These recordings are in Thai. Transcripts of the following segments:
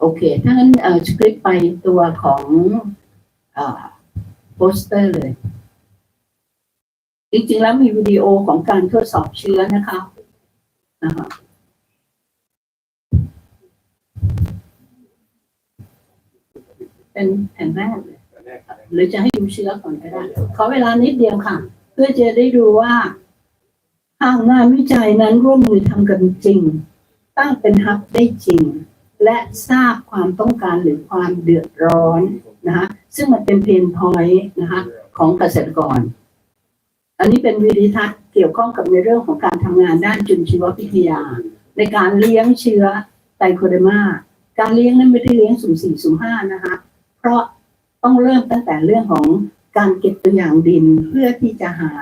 โอเค ถ้างั้นเอ่อสคริปต์ไปตัวของเอ่อโปสเตอร์เลย จริงๆแล้วมีวิดีโอของการทดสอบเชื้อนะคะนะคะเป็นแผ่นแรกเลยหรือจะให้ดูเชื้อก่อนก็ได้ขอเวลานิดเดียวค่ะ เพื่อจะได้ดูว่าหากงานวิจัยนั้นร่วมมือทำกันจริง ตั้งเป็นฮับได้จริง และทราบความต้องการหรือความเดือดร้อนนะคะซึ่งมันเป็นเพนพอยต์นะคะของเกษตรกร อันนี้เป็นวิดีทัศน์เกี่ยวข้องกับในเรื่องของการทำงานด้านจุลชีววิทยา ในการเลี้ยงเชื้อไตโคเดมาการเลี้ยงนั้นไม่ได้เลี้ยงสุ่มสี่สุ่มห้านะคะเพราะต้องเริ่มตั้งแต่เรื่องของการเก็บตัวอย่างดินเพื่อที่จะหา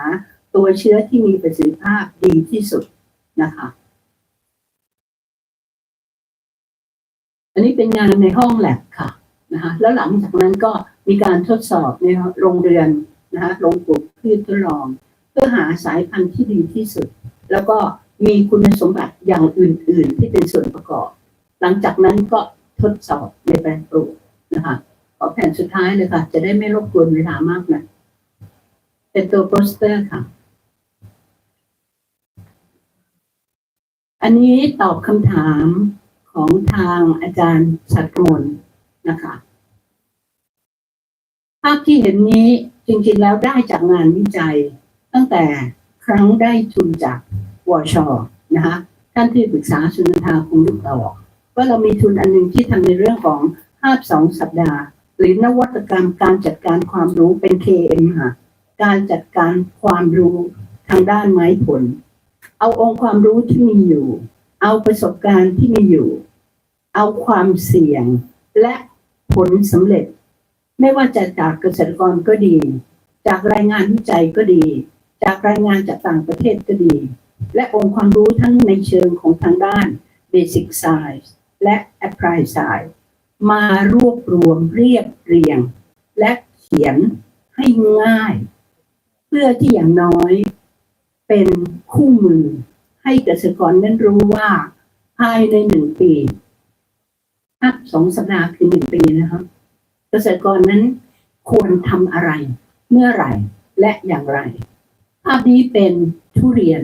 ตัวเชื้อที่มีประสิทธิภาพดีที่สุดนะคะ อันนี้เป็นงานในห้องแลบค่ะนะคะแล้วหลังจากนั้นก็มีการทดสอบในโรงเรือนนะคะโรงปลูกพืชทดลอง เพื่อหาสายพันธุ์ที่ดีที่สุด แล้วก็มีคุณสมบัติอย่างอื่น ๆ ที่เป็นส่วนประกอบ หลังจากนั้นก็ทดสอบในแปลงปลูกนะคะขอแผ่นสุดท้ายเลยค่ะ จะได้ไม่รบกวนเวลามากนะเป็นตัวโปสเตอร์ค่ะ อันนี้ตอบคำถาม ของทางอาจารย์ชัดกมลนะคะภาพที่เห็นนี้จริงๆแล้วได้จากงานวิจัย ตั้งแต่ครั้งได้ทุนจากวชนะคะท่านที่ปรึกษาสุนทาคงยุกต่อว่าเรามีทุนอันหนึงที่ทำในเรื่องของภาพสองสัปดาห์ หรือนวัตกรรมการจัดการความรู้เป็น KM ค่ะการจัดการความรู้ทางด้านไม้ผล เอาองค์ความรู้ที่มีอยู่ เอาประสบการณ์ที่มีอยู่ เอาความเสี่ยงและผลสำเร็จ ไม่ว่าจะจากเกษตรกรก็ดี จากรายงานวิจัยก็ดี จากรายงานจากต่างประเทศก็ดี และองค์ความรู้ทั้งในเชิงของทางด้าน Basic Science และ Applied Science มารวบรวมเรียบเรียง และเขียนให้ง่าย เพื่อที่อย่างน้อยเป็นคู่มือให้เกษตรกรนั้นรู้ว่าภายในหนึ่งปี นับสองสัปดาห์คือหนึ่งปีนะครับเกษตรกรนั้นควรทำอะไร เมื่อไหร่และอย่างไร ภาพนี้เป็นทุเรียน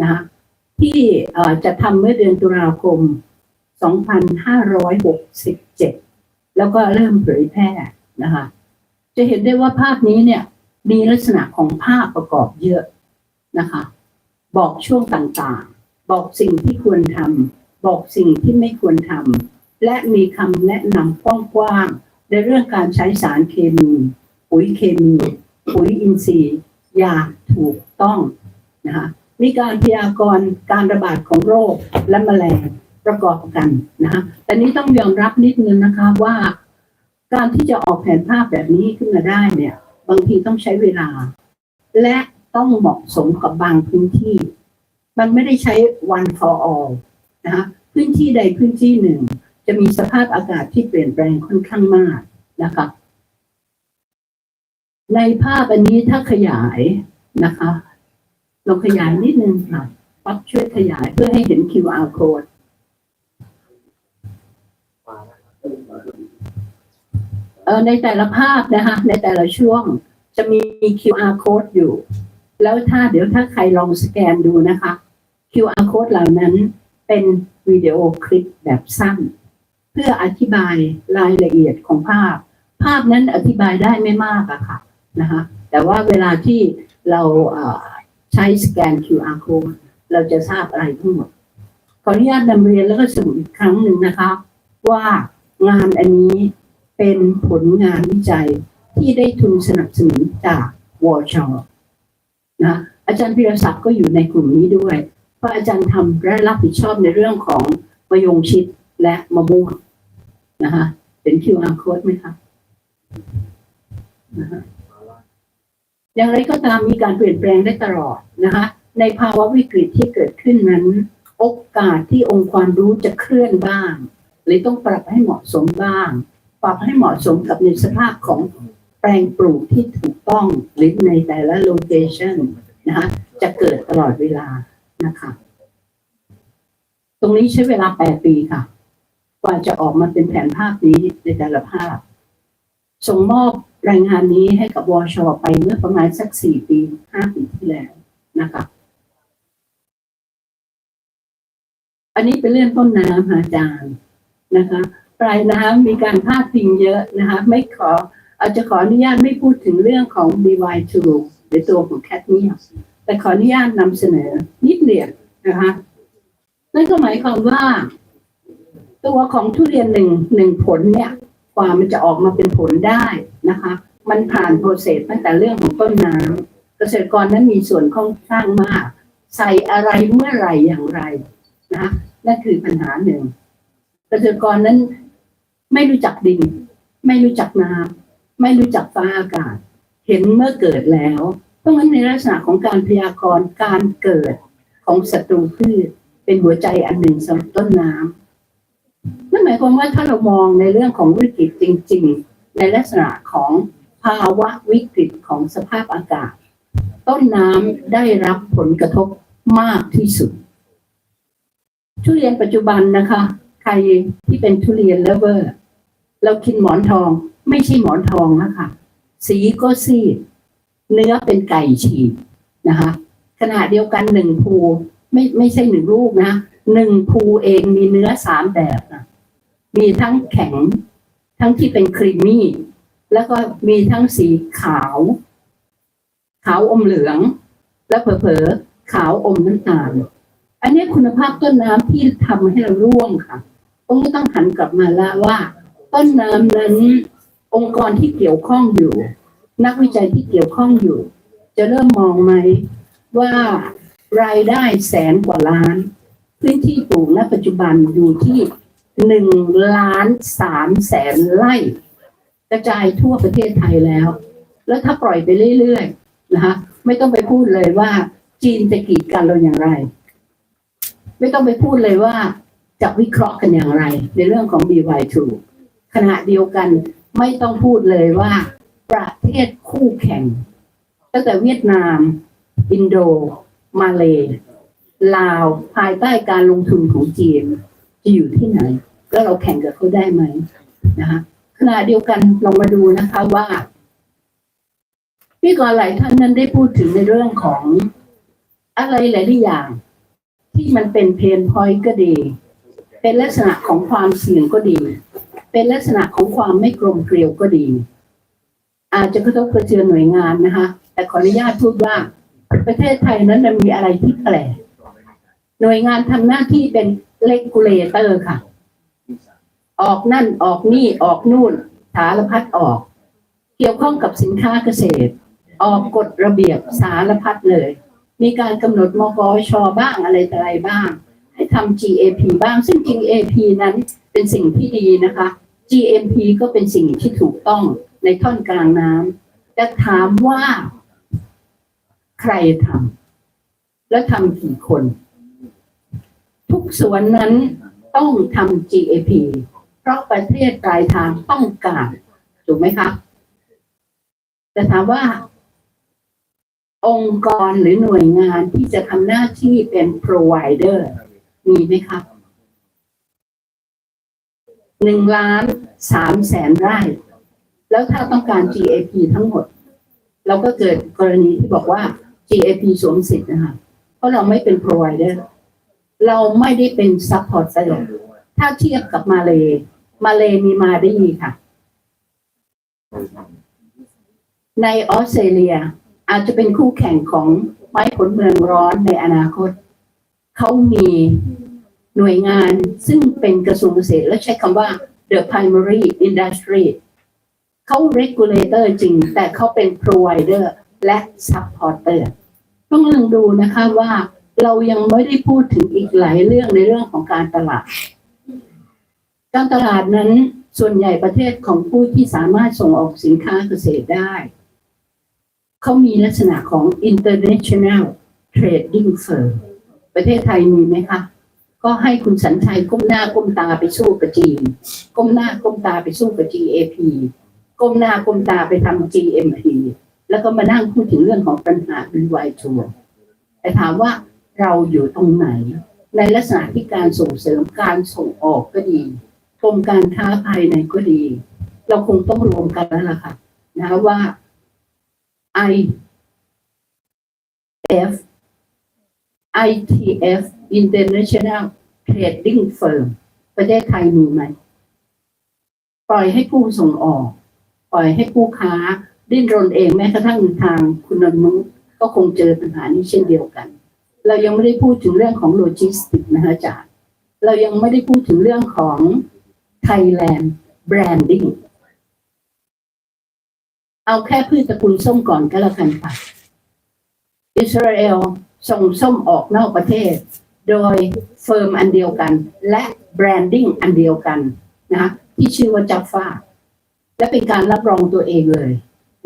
นะคะที่จะทำเมื่อเดือนตุลาคม 2567 แล้วก็เริ่มเผยแพร่นะคะจะเห็นได้ว่าภาพนี้เนี่ยมีลักษณะของภาพประกอบเยอะนะคะ บอกช่วงต่างๆ บอกสิ่งที่ควรทำบอกสิ่งที่ไม่ควรทำ และมีคำแนะนำกว้างๆในเรื่องการใช้สารเคมี ปุ๋ยเคมี ปุ๋ยอินทรีย์อย่างถูกต้องนะคะมีการพยากรณ์การระบาดของโรคและแมลงประกอบกันนะคะแต่นี้ต้องยอมรับนิดนึงนะคะว่า การที่จะออกแผนภาพแบบนี้ขึ้นมาได้เนี่ยบางทีต้องใช้เวลา และต้องเหมาะสมกับบางพื้นที่ มันไม่ได้ใช้ one for all นะคะพื้นที่ใดพื้นที่หนึ่ง จะมีสภาพอากาศที่เปลี่ยนแปลงค่อนข้างมากนะคะในภาพอันนี้ถ้าขยายนะคะลองขยายนิดนึงค่ะปั๊บช่วยขยายเพื่อให้เห็น QR code เออในแต่ละภาพนะคะ ในแต่ละช่วงจะมี QR code อยู่ แล้วถ้าเดี๋ยวถ้าใครลองสแกนดูนะคะ QR code เหล่านั้นเป็นวิดีโอคลิปแบบสั้น เพื่ออธิบายรายละเอียดของภาพ ภาพนั้นอธิบายได้ไม่มากอะค่ะนะคะแต่ว่าเวลาที่เราใช้สแกน QR code เราจะทราบอะไรทั้งหมด ขออนุญาตนำเรียนแล้วก็สรุปอีกครั้งหนึ่งนะคะ ว่างานอันนี้เป็นผลงานวิจัยที่ได้ทุนสนับสนุนจากวอชนะอาจารย์พิรศักดิ์ก็อยู่ในกลุ่มนี้ด้วย เพราะอาจารย์ทำและรับผิดชอบในเรื่องของมะยงชิด และมะม่วงนะคะเป็น QR code ไหมคะนะคะอย่างไรก็ตามมีการเปลี่ยนแปลงได้ตลอดนะคะ ในภาวะวิกฤตที่เกิดขึ้นนั้น โอกาสที่องค์ความรู้จะเคลื่อนบ้างหรือต้องปรับให้เหมาะสมบ้าง ปรับให้เหมาะสมกับในสภาพของแปลงปลูกที่ถูกต้องหรือในแต่ละโลเคชันนะคะจะเกิดตลอดเวลานะคะ ตรงนี้ใช้เวลา 8 ปีค่ะ กว่าจะออกมาเป็นแผนภาพนี้ในแต่ละภาพ ส่งมอบรายงานนี้ให้กับวชไปเมื่อประมาณสักสี่ปีห้าปีที่แล้วนะคะอันนี้เป็นเรื่องต้นน้ำอาจารย์นะคะ ปลายน้ำมีการพาดพิงเยอะนะคะ ไม่ขออาจจะขออนุญาตไม่พูดถึงเรื่องของ BY2 หรือตัวของแคทเมียแต่ขออนุญาตนำเสนอนิดเดียวนะคะนั่นก็หมายความว่า ตัวของทุเรียนหนึ่งหนึ่งผลเนี่ยกว่ามันจะออกมาเป็นผลได้นะคะ มันผ่านโปรเซสตั้งแต่เรื่องของต้นน้ำเกษตรกรนั้นมีส่วนค่อนข้างมาก ใส่อะไรเมื่อไหร่อย่างไรนะคะนั่นคือปัญหาหนึ่ง เกษตรกรนั้นไม่รู้จักดิน ไม่รู้จักน้ำไม่รู้จักฟ้าอากาศ เห็นเมื่อเกิดแล้วเพราะงั้นในลักษณะของการพยากรณ์การเกิดของศัตรูพืชเป็นหัวใจอันหนึ่งสำหรับต้นน้ำ นั่นหมายความว่าถ้าเรามองในเรื่องของวิกฤตจริง ๆ ในลักษณะของภาวะวิกฤตของสภาพอากาศ ต้นน้ำได้รับผลกระทบมากที่สุด ทุเรียนปัจจุบันนะคะ ใครที่เป็นทุเรียนเลเวอร์ เรากินหมอนทองไม่ใช่หมอนทองนะคะสีก็ซีดเนื้อเป็นไก่ฉีกนะคะ ขณะเดียวกันหนึ่งภูไม่ไม่ใช่หนึ่งลูกนะ หนึ่งภูเองมีเนื้อสามแบบนะมีทั้งแข็ง ทั้งที่เป็นครีมมี่ แล้วก็มีทั้งสีขาว ขาวอมเหลือง และเผลอๆขาวอมน้ำตาล อันนี้คุณภาพต้นน้ำที่ทำให้เราร่วงค่ะต้องต้องหันกลับมาล้วว่า ต้นน้ำนั้นองค์กรที่เกี่ยวข้องอยู่ นักวิจัยที่เกี่ยวข้องอยู่ จะเริ่มมองไหมว่ารายได้แสนกว่าล้าน พื้นที่ปลูกณปัจจุบันอยู่ที่หนึ่งล้านสามแสนไร่กระจายทั่วประเทศไทยแล้ว แล้วถ้าปล่อยไปเรื่อยๆนะคะไม่ต้องไปพูดเลยว่า จีนจะกีดกันเราอย่างไร ไม่ต้องไปพูดเลยว่าจะวิเคราะห์กันอย่างไร ในเรื่องของ BY2 ขณะเดียวกันไม่ต้องพูดเลยว่า ประเทศคู่แข่ง ตั้งแต่เวียดนาม อินโด มาเล ลาวภายใต้การลงทุนของจีนจะอยู่ที่ไหนแล้วเราแข่งกับเขาได้ไหมนะคะขณะเดียวกันลองมาดูนะคะว่าพี่กรหลายท่านนั้นได้พูดถึงในเรื่องของอะไรหลายๆอย่าง ที่มันเป็นเพนพอยต์ก็ดี เป็นลักษณะของความเสี่ยงก็ดี เป็นลักษณะของความไม่กลมเกลียวก็ดี อาจจะกระทบกระเทือนหน่วยงานนะคะ แต่ขออนุญาตพูดว่าประเทศไทยนั้นมันมีอะไรที่แปลก หน่วยงานทำหน้าที่เป็นเลกูเลเตอร์ค่ะ ออกนั่นออกนี่ออกนู่นสารพัดออก เกี่ยวข้องกับสินค้าเกษตร ออกกฎระเบียบสารพัดเลย มีการกำหนดมกชบ้างอะไรอะไรบ้าง ให้ทำ GAP บ้างซึ่ง GAP นั้นเป็นสิ่งที่ดีนะคะ GMP ก็เป็นสิ่งที่ถูกต้องในท่อนกลางน้ำแต่ถามว่าใครทำและทำกี่คน สวนนั้นต้องทำ GAP เพราะประเทศปลายทางต้องการถูกไหมคะแต่ถามว่า องค์กรหรือหน่วยงานที่จะทำหน้าที่เป็น provider มีไหมครับหนึ่งล้านสามแสนไร่ แล้วถ้าต้องการ GAP ทั้งหมด เราก็เกิดกรณีที่บอกว่า GAP สวมสิทธิ์นะคะเพราะเราไม่เป็น provider เราไม่ได้เป็น supporter ถ้าเทียบกับมาเลมาเลมีมาได้มีค่ะ ในออสเตรเลียอาจจะเป็นคู่แข่งของไม้ผลเมืองร้อนในอนาคต เขามีหน่วยงานซึ่งเป็นกระทรวงเกษตรและใช้คำว่า the primary industry เขา regulator จริง แต่เขาเป็น provider และ supporter ต้องลองดูนะคะว่า เรายังไม่ได้พูดถึงอีกหลายเรื่องในเรื่องของการตลาด การตลาดนั้นส่วนใหญ่ประเทศของผู้ที่สามารถส่งออกสินค้าเกษตรได้ เขามีลักษณะของ international trading firm ประเทศไทยมีไหมคะ ก็ให้คุณสัญชัยก้มหน้าก้มตาไปสู้กับจีน ก้มหน้าก้มตาไปสู้กับ GAP ก้มหน้าก้มตาไปทำ GMP แล้วก็มานั่งพูดถึงเรื่องของปัญหา BY2 แต่ถามว่า เราอยู่ตรงไหน ในลักษณะที่การส่งเสริมการส่งออกก็ดีกรมการค้าภายในก็ดี เราคงต้องรวมกันแล้วล่ะค่ะนะว่า I F ITF International Trading Firm ประเทศไทยมีไหม ปล่อยให้ผู้ส่งออก ปล่อยให้ผู้ค้า ดิ้นรนเองแม้กระทั่งทางคุณนนุก็คงเจอปัญหานี้เช่นเดียวกัน เรายังไม่ได้พูดถึงเรื่องของโลจิสติกนะคะอาจารย์เรายังไม่ได้พูดถึงเรื่องของ Thailand Branding เอาแค่พืชตระกูลส้มก่อนก็แล้วกันค่ะอิสราเอลส่งส้มออกนอกประเทศ โดยเฟิร์มอันเดียวกัน และแบรนดิ้งอันเดียวกันนะที่ชื่อว่าจัฟฟาและเป็นการรับรองตัวเองเลย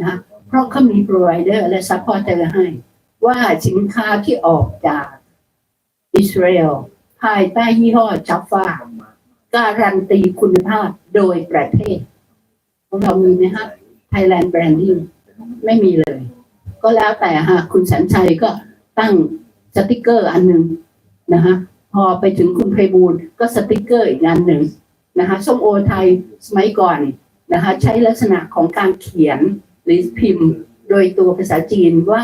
นะเพราะเขามี provider และ supporter ให้ ว่าสินค้าที่ออกจากอิสราเอลภายใต้ยี่ห้อจัฟฟาการันตีคุณภาพโดยประเทศของเรามีไหมฮะ Thailand Branding ไม่มีเลย ก็แล้วแต่หากคุณสันชัยก็ตั้งสติกเกอร์อันหนึ่งนะคะพอไปถึงคุณไพบูลก็สติกเกอร์อีกอันหนึ่งนะคะส้มโอไทยสมัยก่อนนะคะใช้ลักษณะของการเขียนหรือพิมพ์ โดยตัวภาษาจีนว่า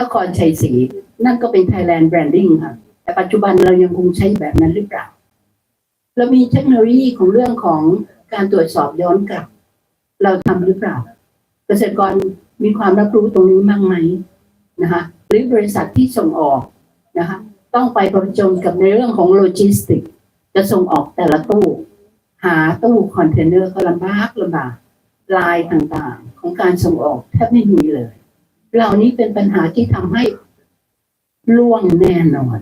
นครชัยศรีนั่นก็เป็น Thailand Branding ค่ะ แต่ปัจจุบันเรายังคงใช้แบบนั้นหรือเปล่า เรามีเทคโนโลยีของเรื่องของการตรวจสอบย้อนกลับ เราทำหรือเปล่า เกษตรกรมีความรับรู้ตรงนี้บ้างไหมนะคะหรือบริษัทที่ส่งออกนะคะต้องไปประจมกับในเรื่องของโลจิสติก จะส่งออกแต่ละตู้ หาตู้คอนเทนเนอร์ก็ลำบากลำบากลายต่างๆ ของการส่งออกแทบไม่มีเลย เหล่านี้เป็นปัญหาที่ทำให้ล่วงแน่นอน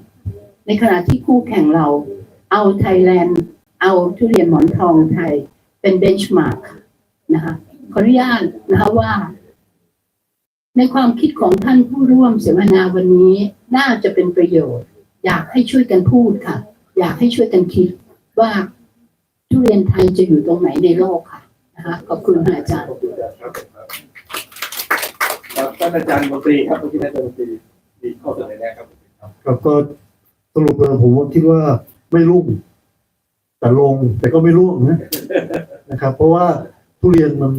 ในขณะที่คู่แข่งเรา เอาไทยแลนด์ เอาทุเรียนหมอนทองไทยเป็นเบนช์มาร์กนะคะขออนุญาตนะคะว่า ในความคิดของท่านผู้ร่วมเสวนาวันนี้น่าจะเป็นประโยชน์ อยากให้ช่วยกันพูดค่ะ อยากให้ช่วยกันคิดว่าทุเรียนไทยจะอยู่ตรงไหนในโลกค่ะนะคะขอบคุณอาจารย์านอาจารย์มนตรีครับเมื่อกี้ท่อาจารย์มนตรีมีข้อเสนอแนะครับครับก็สรุปแล้วผมคิดว่าไม่รุ่งแต่ลงแต่ก็ไม่ร่วงนะนะครับ เพราะว่าทุเรียนมัน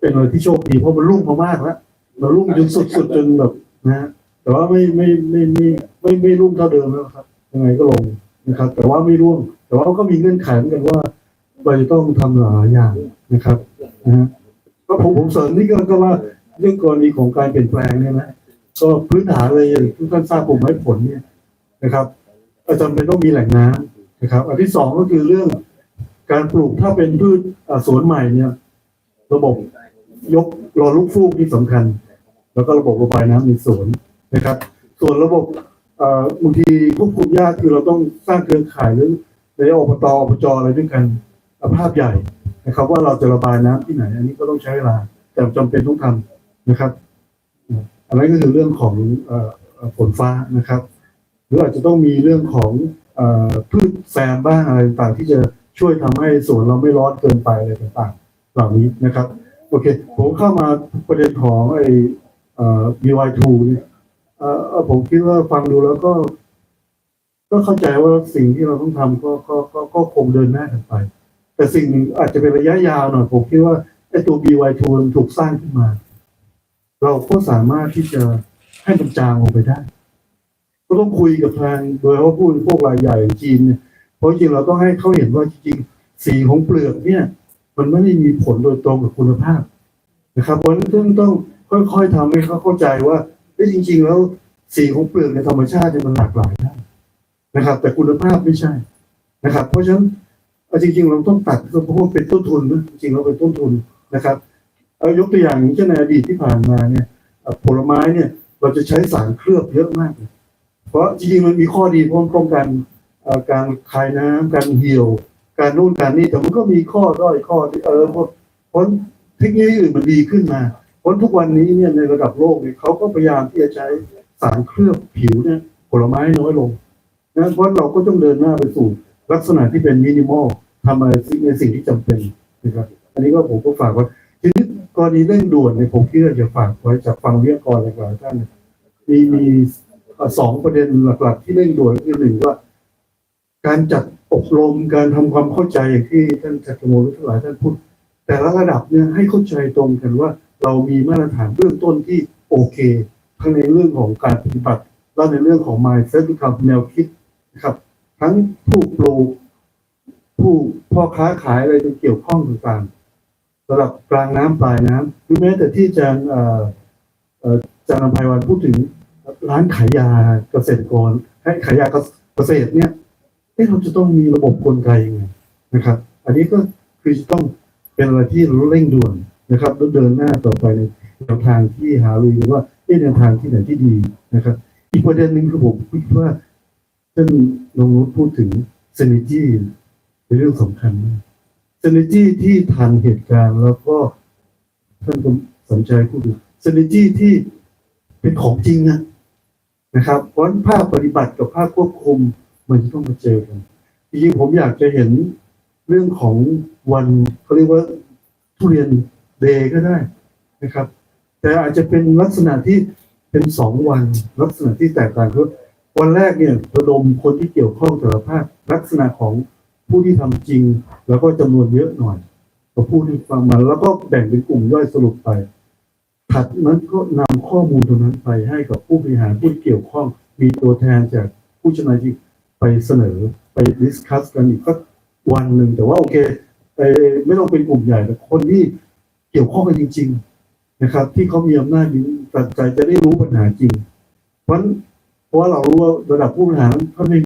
เป็นอะไรที่โชคดีเพราะมันรุ่งมามากแล้วมันรุ่งจนสุดๆจนแบบนะแต่ว่าไม่ไม่ไม่ไม่ไม่ไม่รุ่งเท่าเดิมแล้วครับยังไงก็ลงนะครับ แต่ว่าไม่ร่วง แต่ว่าก็มีเงื่อนไขเหมือนกันว่าเราจะต้องทำหลายอย่างนะครับนะฮะก็ผมผมเสริมนี่ก็ก็ว่า เรื่องกรณีของการเปลี่ยนแปลงเนี่ยนะก็พื้นฐานเลยอย่ทุกท่านทราบผมให้ผลเนี่ยนะครับอาจำเป็นต้องมีแหล่งน้ำนะครับ อันที่สองก็คือเรื่องการปลูกถ้าเป็นพืชสวนใหม่เนี่ย ระบบยกรอลูกฟูกที่สำคัญ แล้วก็ระบบระบายน้ำในสวนนะครับ ส่วนระบบบางทีควบคุมยากคือเราต้องสร้างเครือข่ายหรือในอบตอบจอะไรด้วยกันภาพใหญ่นะครับ ว่าเราจะระบายน้ำที่ไหน อันนี้ก็ต้องใช้เวลาแต่จำเป็นต้องทำ นะครับอันนั้นก็คือเรื่องของฝนฟ้านะครับ หรืออาจจะต้องมีเรื่องของอพืชแซมบ้างอะไรต่างๆที่จะช่วยทำให้สวนเราไม่ร้อนเกินไปอะไรต่างๆ เหล่านี้นะครับโอเค ผมเข้ามาประเด็นของไอ้ BY2 เนี่ยผมคิดว่าฟังดูแล้วก็ ก็เข้าใจว่าสิ่งที่เราต้องทำก็ก็ก็ก็คงเดินหน้ากันไป แต่สิ่งหนึ่งอาจจะเป็นระยะยาวหน่อยผมคิดว่าไอ้ตัว BY2 มันถูกสร้างขึ้นมา เราก็สามารถที่จะให้มันจางลงไปได้ก็ต้องคุยกับทางโดยเฉพาะผู้บริโภครายใหญ่จีนเนี่ยเพราะจริงเราต้องให้เขาเห็นว่าจริงๆสีของเปลือกเนี่ย มันไม่ได้มีผลโดยตรงกับคุณภาพนะครับเพราะฉะนั้นต้องต้องค่อยๆทำให้เขาเข้าใจว่าเอ้จริง ๆ แล้วสีของเปลือกในธรรมชาติเนี่ยมันหลากหลายได้นะครับ แต่คุณภาพไม่ใช่นะครับ เพราะฉะนั้นจริงๆเราต้องตัดเพราะว่าเป็นต้นทุนนะจริงๆเราเป็นต้นทุนนะครับ เอายกตัวอย่างเช่นในอดีตที่ผ่านมาเนี่ยผลไม้เนี่ยเราจะใช้สารเคลือบเยอะมาก เพราะจริงๆมันมีข้อดีเพราะมันป้องกันการคายน้ำการเหี่ยว การนู่นการนี่แต่มันก็มีข้อด้อยข้อที่เออเพราะเพราะเทคโนโลยีอื่นมันดีขึ้นมาเพราะทุกวันนี้เนี่ยในระดับโลกเนี่ยเขาก็พยายามที่จะใช้สารเคลือบผิวเนี่ยผลไม้น้อยลงนะเพราะเราก็ต้องเดินหน้าไปสู่ลักษณะที่เป็นมินิมอลทำอะไรในสิ่งที่จำเป็นนะครับ อันนี้ก็ผมก็ฝากว่าทีนี้ กรณีเร่งด่วนเนี่ยผมคิดว่าจะฝากไว้จากฟังวิทยากรหลายๆท่านมีมีสองประเด็นหลัก ๆ ที่เร่งด่วนคือหนึ่งว่า การจัดอบรมการทำความเข้าใจอย่างที่ท่านจักรโมลทั้งหลายท่านพูดแต่ละระดับเนี่ยให้เข้าใจตรงกันว่า เรามีมาตรฐานเบื้องต้นที่โอเค ทั้งในเรื่องของการปฏิบัติ และในเรื่องของ mindset ที่ทำแนวคิดนะครับ ทั้งผู้ปลูกผู้พ่อค้าขายอะไรที่เกี่ยวข้องต่างๆ ระดับกลางน้ำปลายน้ำหรือแม้แต่ที่อาจารย์อาจารย์อภัยวันพูดถึงร้านขายยาเกษตรกรให้ขายยาเกษตรเนี่ยเอ๊ะเราจะต้องมีระบบกลไกยังไงนะครับ อันนี้ก็คือจะต้องเป็นอะไรที่เร่งด่วนนะครับแล้วเดินหน้าต่อไปในแนวทางที่หารือว่าแนวทางที่ไหนที่ดีนะครับ อีกประเด็นหนึ่งคือผมคิดว่าท่านนงนุพูดถึง synergy เป็นเรื่องสำคัญมาก synergy ที่ทันเหตุการณ์แล้วก็ท่านก็สนใจพูดถึง synergy ที่เป็นของจริงอะนะครับ เพราะฉะนั้นภาคปฏิบัติกับภาคควบคุมมันจะต้องมาเจอกันจริงๆผมอยากจะเห็นเรื่องของวันเขาเรียกว่าทุเรียนเดย์ก็ได้นะครับ แต่อาจจะเป็นลักษณะที่เป็นสองวันลักษณะที่แตกต่างคือวันแรกเนี่ยระดมคนที่เกี่ยวข้องแต่ละภาคลักษณะของ ผู้ที่ทำจริง แล้วก็จำนวนเยอะหน่อยก็พูดให้ฟังมาแล้วก็แบ่งเป็นกลุ่มย่อยสรุปไปถัดนั้นก็นำข้อมูลตรงนั้นไปให้กับผู้บริหารผู้ที่เกี่ยวข้องมีตัวแทนจากผู้ชำนาญที่ไปเสนอไปดิสคัสกันอีกก็วันหนึ่งแต่ว่าโอเคไม่ต้องเป็นกลุ่มใหญ่แต่คนที่เกี่ยวข้องกันจริง ๆ นะครับ ที่เขามีอำนาจมีตัดใจจะได้รู้ปัญหาจริง เพราะเพราะเรารู้ว่าระดับผู้บริหารท่านไม่